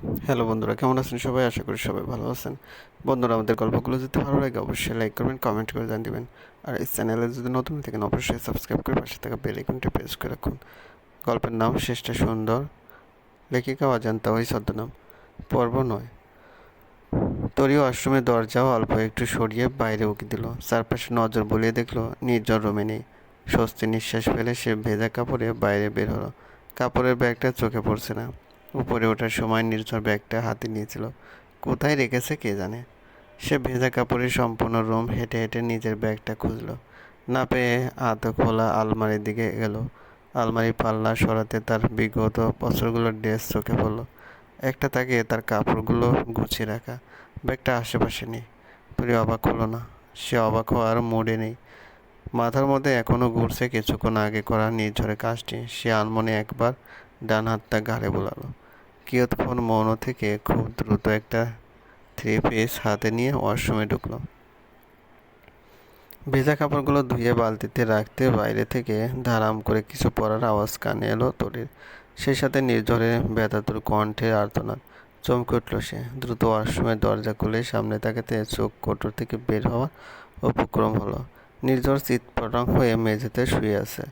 Hello বন্ধুরা, কেমন আছেন সবাই? আশা করি সবাই ভালো আছেন। বন্ধুরা, আমাদের গল্পগুলো যদি ভালো লাগে, অবশ্যই লাইক করবেন কমেন্ট করে জানিয়ে দেবেন। আর এই চ্যানেলে যদি নতুন থাকেন, অবশ্যই সাবস্ক্রাইব করে পাশে থাকা বেল আইকনটি প্রেস করে রাখুন। গল্পের নাম শেষটা সুন্দর, লেখিকা অজান্তা ওই ছদ্মনাম, পর্ব নয়। তরিও আশ্রমের দরজাও অল্প একটু সরিয়ে বাইরে উকি দিল। চারপাশে নজর বলিয়ে দেখল, নির্জন রুমে নেই। স্বস্তি নিঃশ্বাস ফেলে সে ভেজা কাপড়ে বাইরে বের হলো। কাপড়ের ব্যাগটা চোখে পড়ছে না। উপরে ওঠার সময় নির্ঝর ব্যাগটা হাতে নিয়েছিল। কোথায় রেখেছে কে জানে? সে ভেজা কাপড়ের সম্পূর্ণ রুম হেঁটে হেঁটে নিজের ব্যাগটা খুঁজলো। না পেয়ে হাত খোলা আলমারির দিকে গেল আলমারি পাল্লা সরাতে তার বিগত বছরগুলোর ড্রেস চোখে পড়ল। একটা তাকে তার কাপড়গুলো গুছিয়ে রাখা। ব্যাগটা আশেপাশে নেই। তুই অবাক হলো না। সে অবাক হওয়ার মুডে নেই। মাথার মধ্যে এখনও ঘুরছে কিছুক্ষণ আগে করা নির্ঝরে কাজটি। সে আনমনে একবার ডান হাতটা ঘাড়ে বোলালো। কিয়ৎক্ষণ মৌন থেকে খুব দ্রুত একটা থ্রি পিস হাতে নিয়ে ওয়াশরুমে ঢুকলো। ভেজা কাপড়গুলো ধুয়ে বালতিতে রাখতে বাইরে থেকে ধারাম করে কিছু পড়ার আওয়াজ কানে এলো তরির সেই সাথে নির্ঝরে ব্যথাতুর কণ্ঠের আর্তনাদ। চমকে উঠল সে। দ্রুত ওয়াশরুমের দরজা খুলে সামনে তাকাতে চোখ কোটর থেকে বের হওয়ার উপক্রম হলো। নির্ঝর চিৎপটং হয়ে মেঝেতে শুয়ে আছে।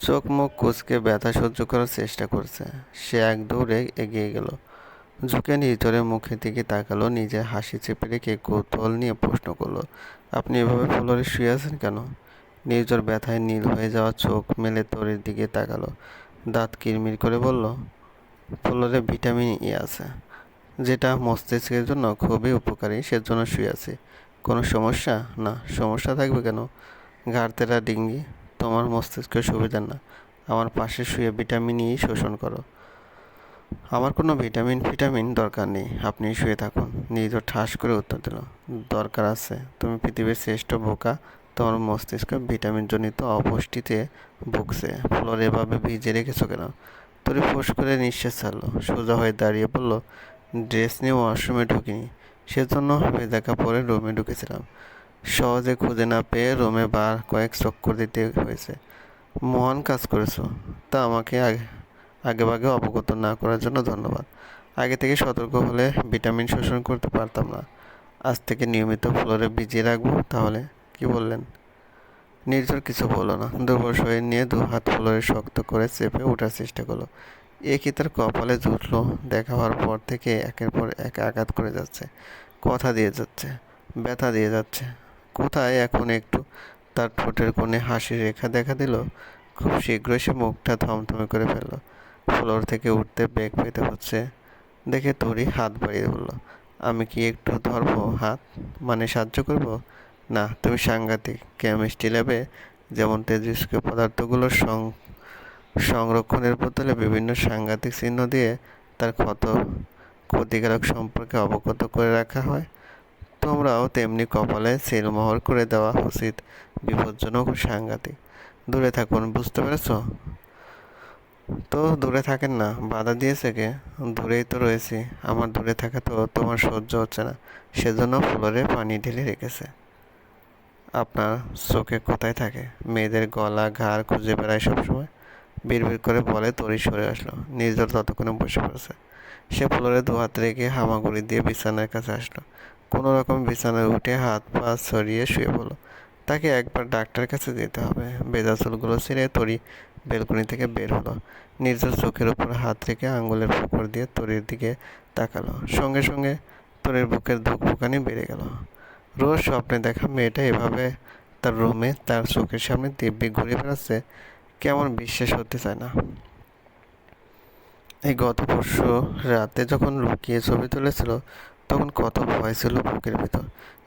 চোখ মুখ কুচকে ব্যথা সহ্য করার চেষ্টা করছে। সে এক দৌড়ে এগিয়ে গেল। ঝুঁকে নির্ঝরের মুখের দিকে তাকালো নিজে হাসি চেপে রেখে কৌতূহল নিয়ে প্রশ্ন করল, আপনি এভাবে ফ্লোরে শুয়ে আছেন কেন? নির্ঝর ব্যথায় নীল হয়ে যাওয়া চোখ মেলে তরির দিকে তাকালো, দাঁত কিরমির করে বলল, ফ্লোরে ভিটামিন ই আছে। যেটা মস্তিষ্কের জন্য খুবই উপকারী, সেজন্য শুয়ে আছি। কোনো সমস্যা? না, সমস্যা থাকবে কেন? ঘাড়তেরা ডিঙ্গি। তোমার মস্তিষ্কের সুবিধা না। আমার পাশে শুয়ে ভিটামিন ই শোষণ করো। আমার কোনো ভিটামিন ফিটামিন দরকার নেই। আপনি শুয়ে থাকুন। নিজ ঠাস করে উত্তর দিল, দরকার আছে। তুমি পৃথিবীর শ্রেষ্ঠ বোকা। তোমার মস্তিষ্ক ভিটামিনজনিত অপুষ্টিতে ভুগছে। ফ্লোর এভাবে ভিজে রেখেছো কেন? তোরে ফোস করে নিঃশ্বাস ছাড়লো। সোজা হয়ে দাঁড়িয়ে পড়ল ড্রেস নিয়ে ওয়াশরুমে ঢুকিনি। সেজন্য ভেজা পরে রুমে ঢুকেছিলাম। সহজে খুঁজে না পেয়ে রুমে বার কয়েক চক্কর দিতে হয়েছে। মহান কাজ করেছ। তা আমাকে আগে, আগেভাগে অবগত না করার জন্য ধন্যবাদ। আগে থেকে সতর্ক হলে ভিটামিন শোষণ করতে পারতাম না। আজ থেকে নিয়মিত ফ্লোরে ভিজিয়ে রাখব, তাহলে কি বললেন? নির্ঝর কিছু বলল না। দুর্বল শরীর নিয়ে দু হাত ফ্লোরে শক্ত করে চেপে ওঠার চেষ্টা করল এ কি তার কপালে জুটলো? দেখা হওয়ার পর থেকে একের পর এক আঘাত করে যাচ্ছে। কথা দিয়ে যাচ্ছে। ব্যথা দিয়ে যাচ্ছে। কোথায় এখন একটু? তার ঠোঁটের কোণে হাসির রেখা দেখা দিল। খুব শীঘ্রই সে মুখটা থমথমে করে ফেলল। ফ্লোর থেকে উঠতে বেগ পেতে হচ্ছে। দেখে তরি হাত বাড়িয়ে বলল আমি কি একটু ধরবো হাত? মানে সাহায্য করব? না, তুমি সাংঘাতিক কেমিস্ট্রি ল্যাবে যেমন তেজস্ক্রিয় পদার্থগুলোর সং সংরক্ষণের বদলে বিভিন্ন সাংঘাতিক চিহ্ন দিয়ে তার ক্ষত ক্ষতিকারক সম্পর্কে অবগত করে রাখা হয়। তোমরাও তেমনি কপালে সিলমোহর করে দেওয়া উচিত, বিপজ্জনক সাংঘাতিক। দূরে থাকুন, বুঝতে পেরেছ? তো দূরে থাকেন না, বাধা দিয়েছে কে? দূরেই তো রয়েছি, আমার দূরে থাকা তো তোমার সহ্য হচ্ছে না, সেজন্য ফ্লোরে পানি ঢেলে রেখেছে। আপনার চোখে কোথায় থাকে? মেয়েদের গলা ঘাড় খুঁজে বেড়ায় সবসময়। বিড়বিড় করে বলে, তরি সরে আসলো নিজের ততক্ষণে বসে পড়েছে। সে ফ্লোরে দু হাত রেখে হামাগুড়ি দিয়ে বিছানার কাছে আসলো। কোনো রকম বিছানায় উঠে হাত পা সরিয়ে শুয়ে পড়ল। তাকে একবার ডাক্তারের কাছে যেতে হবে। বেজা চুলগুলো ছিঁড়ে তরি বেলকনি থেকে বের হলো। নির্জর চোখের উপর হাত রেখে আঙ্গুলের পুকুর দিয়ে তরির দিকে তাকালো। সঙ্গে সঙ্গে তরির বুকের ধুকপুকানি বেড়ে গেল। রোজ স্বপ্নে দেখা মেয়েটা এভাবে তার রুমে তার চোখের সামনে দিব্যি ঘুরে বেড়াচ্ছে, কেমন বিশ্বাস হতে চায় না। এই গত পরশু রাতে যখন লুকিয়ে ছবি তুলেছিল তখন কত ভয় ছিল বুকের ভিতর।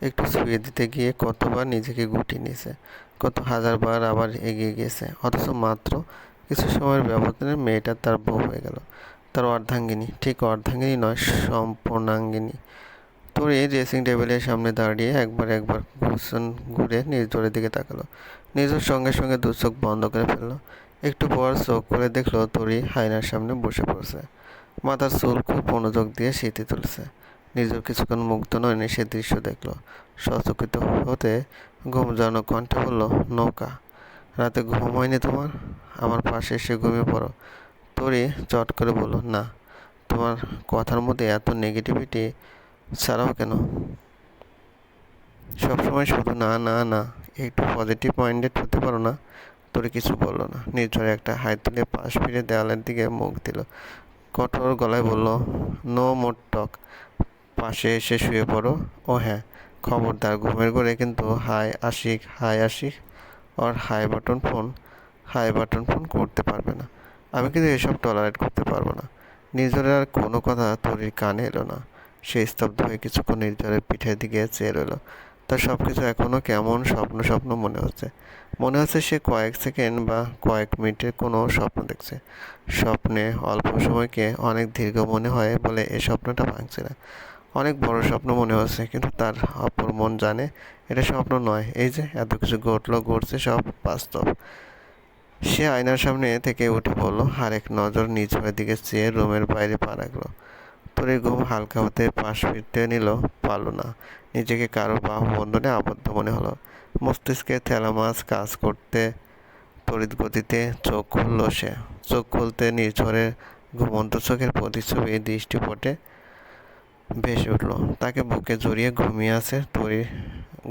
একটু শুয়ে দিতে গিয়ে কতবার নিজেকে গুটিয়ে নিয়েছে, কত হাজারবার আবার এগিয়ে গিয়েছে, অথচ মাত্র কিছু সময়ের ব্যবধানে মেয়েটা তার বউ হয়ে গেল। তার অর্ধাঙ্গিনী, ঠিক অর্ধাঙ্গিনী নয়, সম্পূর্ণাঙ্গিনী। তোর এই ড্রেসিং টেবিলের সামনে দাঁড়িয়ে একবার একবার ঘুষন ঘুরে নির্জরের দিকে তাকালো। নিজের সঙ্গে সঙ্গে দু চোখ বন্ধ করে ফেলল। একটু পর চোখ করে দেখল তরি হাইনার সামনে বসে পড়ছে। মাথার চুল খুব মনোযোগ দিয়ে শীতে তুলছে। নিজের কিছুক্ষণ মুগ্ধ নয়নি সে দৃশ্য দেখল। সচকিত হতে ঘুম জানো কণ্ঠে বলল, নৌকা, রাতে ঘুম হয়নি তোমার? আমার পাশে এসে ঘুমিয়ে পড়ো। তরি চট করে বলল, না, তোমার কথার মধ্যে এত নেগেটিভিটি ছাড়াও কেন? সবসময় শুধু, না না না, একটু পজিটিভ মাইন্ডেড হতে পারো না। তোরে কিছু বলল না। নির্ঝরে একটা হাই তুলে পাশ ফিরে দেওয়ালের দিকে মুখ দিল। কঠোর গলায় বলল, নো মোর টক পাশে এসে শুয়ে পড়ো। ও হ্যাঁ খবরদার, ঘুমের ঘরে কিন্তু হাই আশিক হাই আশিক ওর হাই button phone, high button phone করতে পারবে না। আমি কিন্তু এসব টলারেট করতে পারব না। নির্ঝরের আর কোনো কথা তরির কানে এলো না। সে স্তব্ধ হয়ে কিছুক্ষণ নির্ঝরের পিঠের দিকে চেয়ে রইল। তার সব কিছু এখনও কেমন স্বপ্ন স্বপ্ন মনে হচ্ছে। মনে হচ্ছে সে কয়েক সেকেন্ড বা কয়েক মিনিটের কোনো স্বপ্ন দেখছে। স্বপ্নে অল্প সময়কে অনেক দীর্ঘ মনে হয় বলে এ স্বপ্নটা ভাঙছে না। অনেক বড় স্বপ্ন মনে হচ্ছে, কিন্তু তার অপর মন জানে এটা স্বপ্ন নয়। এই যে, এত কিছু ঘটলো, ঘটছে সব বাস্তব। সে আয়নার সামনে থেকে উঠে পড়ল আর এক নজর নিজ দিকে চেয়ে রুমের বাইরে পা রাখল। তোরে ঘুম হালকা হতে পাশ ফিরতে নিল, পারল না। নিজেকে কারও বাহু বন্ধনে আবদ্ধ মনে হলো। মস্তিষ্কে থেলামাস কাজ করতে, তড়িৎ গতিতে চোখ খুলল সে। চোখ খুলতে নির্ঝরের ঘুমন্ত চোখের প্রতিচ্ছবি দৃষ্টিপটে ভেসে উঠল। তাকে বুকে জড়িয়ে ঘুমিয়ে আছে তরি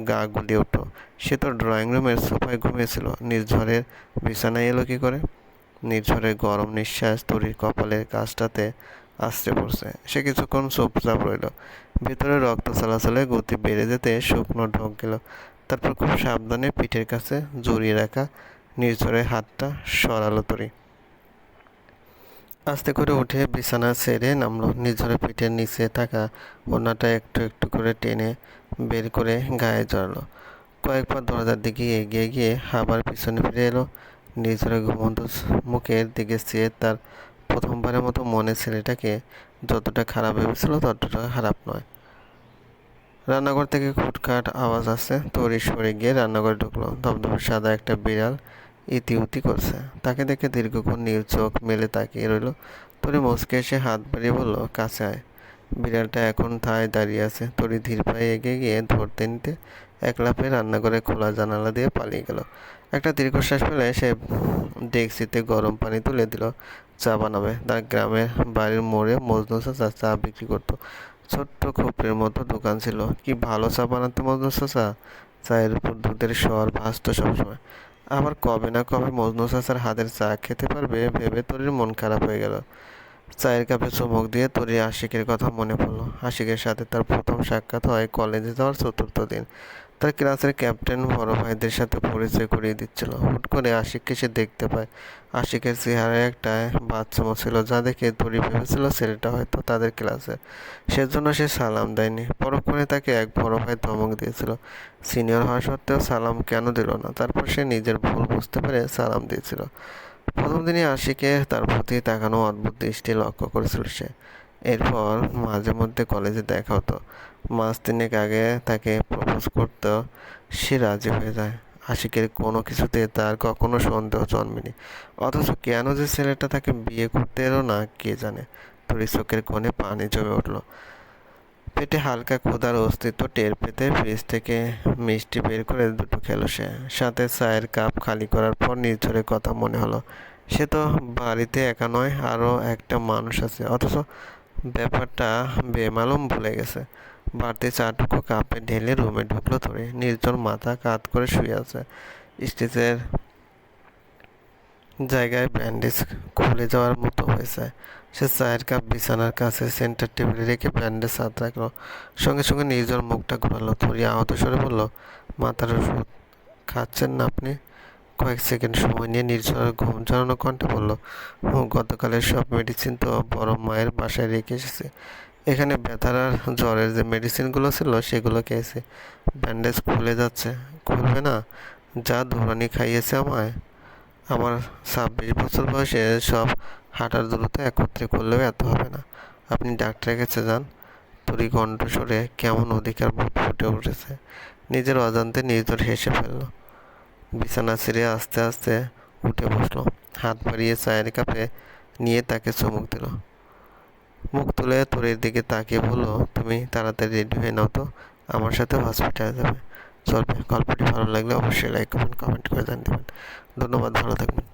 গা গুলিয়ে উঠল। সে তো ড্রয়িং রুমের সোফায় ঘুমিয়েছিল। নির্ঝরের বিছানায় এলো কী করে? নির্ঝরের গরম নিঃশ্বাস তরির কপালের কাজটাতে আসতে পড়ছে। সে কিছুক্ষণ চুপচাপ রইল। ভেতরে রক্ত চলাচলের গতি বেড়ে যেতে শুকনো ঢোক গেল। তারপর খুব সাবধানে পিঠের কাছে জড়িয়ে রাখা নির্ঝরের হাতটা সরালো তরি। আস্তে করে উঠে বিছানা ছেড়ে নামলো। নির্ঝরের পিঠের নিচে থাকা ওনাটা একটু একটু করে টেনে বের করে গায়ে জড়ালো। কয়েকবার দরজার দিকে এগিয়ে গিয়ে আবার পিছনে ফিরে এলো। নির্ঝরের ঘুমন্ত মুখের দিকে চেয়ে তার প্রথমবারের মতো মনে ছেলেটাকে যতটা খারাপ ভেবেছিল ততটা খারাপ নয়। রান্নাঘর থেকে খুটখাট আওয়াজ আসছে তরি সরে গিয়ে রান্নাঘরে ঢুকলো। ধবধবে সাদা একটা বিড়াল ইতিউতি করছে। তাকে দেখে দীর্ঘক্ষণ নীল চোখ মেলে তাকিয়ে রইল। তরি মুসকে এসে হাত বাড়িয়ে বলল, কাছে আয়। বিড়ালটা এখন থায় দাঁড়িয়ে আছে। তরি ধীর পায়ে এগিয়ে গিয়ে ধরতে নিতে এক লাফে রান্নাঘরে খোলা জানালা দিয়ে পালিয়ে গেল। একটা দীর্ঘশ্বাস ফেলে সে ডেক্সিতে গরম পানি তুলে দিল। চা বানাবে। তার গ্রামের বাড়ির মোড়ে মজনু চাচা চা বিক্রি করতো। ছোট্ট খোপড়ির মতো দোকান ছিল। কি ভালো চা বানাতে মজনু চাচা? চায়ের উপর দুধের সর ভাসত সবসময়। আবার কবে না কবে মজনু চাচার হাতের চা খেতে পারবে ভেবে তরির মন খারাপ হয়ে গেল। চায়ের কাপে চুমুক দিয়ে তরি আশিকের কথা মনে পড়ল। আশিকের সাথে তার প্রথম সাক্ষাৎ হয় কলেজে যাওয়ার চতুর্থ দিন। তার ক্লাসের ক্যাপ্টেন বড় ভাইদের সাথে পরিচয় করিয়ে দিচ্ছিল। হুট করে আশিককে সে দেখতে পায়। আশিকের চেহারায় একটা বাচ্চামো ছিল, যা দেখে তরি ভেবেছিল ছেলেটা হয়তো তাদের ক্লাসে। সেজন্য সে সালাম দেয়নি। পরক্ষণে তাকে এক বড় ভাই ধমক দিয়েছিল। সিনিয়র হওয়া সত্ত্বেও সালাম কেন দিল না? তারপর সে নিজের ভুল বুঝতে পেরে সালাম দিয়েছিল। প্রথম দিনই আশিকে তার প্রতি তাকানো অদ্ভুত দৃষ্টি লক্ষ্য করেছিল সে। এরপর মাঝে মধ্যে কলেজে দেখা হতো। মাস তিনেক আগে তাকে প্রপোজ করতেও সে রাজি হয়ে যায়। আশিকের কোনো কিছুতে তার কখনো সন্দেহ জন্মেনি। অথচ কেন যে ছেলেটা তাকে বিয়ে করতে এলো না, কে জানে? তোর চোখের কোণে পানি জমে উঠল। পেটে হালকা ক্ষুধার অস্তিত্ব টের পেতে ফ্রিজ থেকে মিষ্টি বের করে দুটো খেলো সে। সাথে চায়ের কাপ খালি করার পর নির্ঝরের কথা মনে হলো। সে তো বাড়িতে একা নয়, আরও একটা মানুষ আছে। অথচ ব্যাপারটা বেমালুম ভুলে গেছে। বাড়তি চাটুকু কাপে ঢেলে রুমে ঢুকলো ধরে নির্জন মাথা কাত করে শুয়ে আছে। স্টেজের জায়গায় ব্যান্ডেজ খুলে যাওয়ার মতো হয়েছে। সে চায়ের কাপ বিছানার কাছে সেন্টার টেবিলে রেখে ব্যান্ডেজ হাত রাখল। সঙ্গে সঙ্গে নিজের মুখটা ঘোরালো। থরি আহত সরে বলল, মাথার ওষুধ খাচ্ছেন না আপনি? কয়েক সেকেন্ড সময় নিয়ে নির্ঝর ঘুম জড়ানো কণ্ঠে বলল গতকালের সব মেডিসিন তো বড় মায়ের বাসায় রেখে এসেছে। এখানে ব্যথার আর জ্বরের যে মেডিসিনগুলো ছিল, সেগুলো খেয়েছে। ব্যান্ডেজ খুলে যাচ্ছে। খুলবে না? যা ধরানি খাইয়েছে আমায়। আমার ছাব্বিশ বছর বয়সে সব হাঁটার দূরত্ব একত্রে করলেও এত হবে না। আপনি ডাক্তারের কাছে যান। তরি কণ্ঠস্বরে কেমন অধিকার ফুটে উঠেছে। নিজের অজান্তে নিজের হেসে ফেলল। বিছানা ছেড়ে আস্তে আস্তে উঠে বসল। হাত বাড়িয়ে চায়ের কাপে নিয়ে তাকে চুমুক দিল। মুখ তুলে তোরের দিকে তাকিয়ে বলল, তুমি তাড়াতাড়ি রেডি হয়ে নাও তো, আমার সাথে হসপিটালে যাবে। চলবে গল্পটি ভালো লাগলে অবশ্যই লাইক কমেন্ট কমেন্ট করে জানিয়ে দেবেন। ধন্যবাদ, ভালো থাকবেন।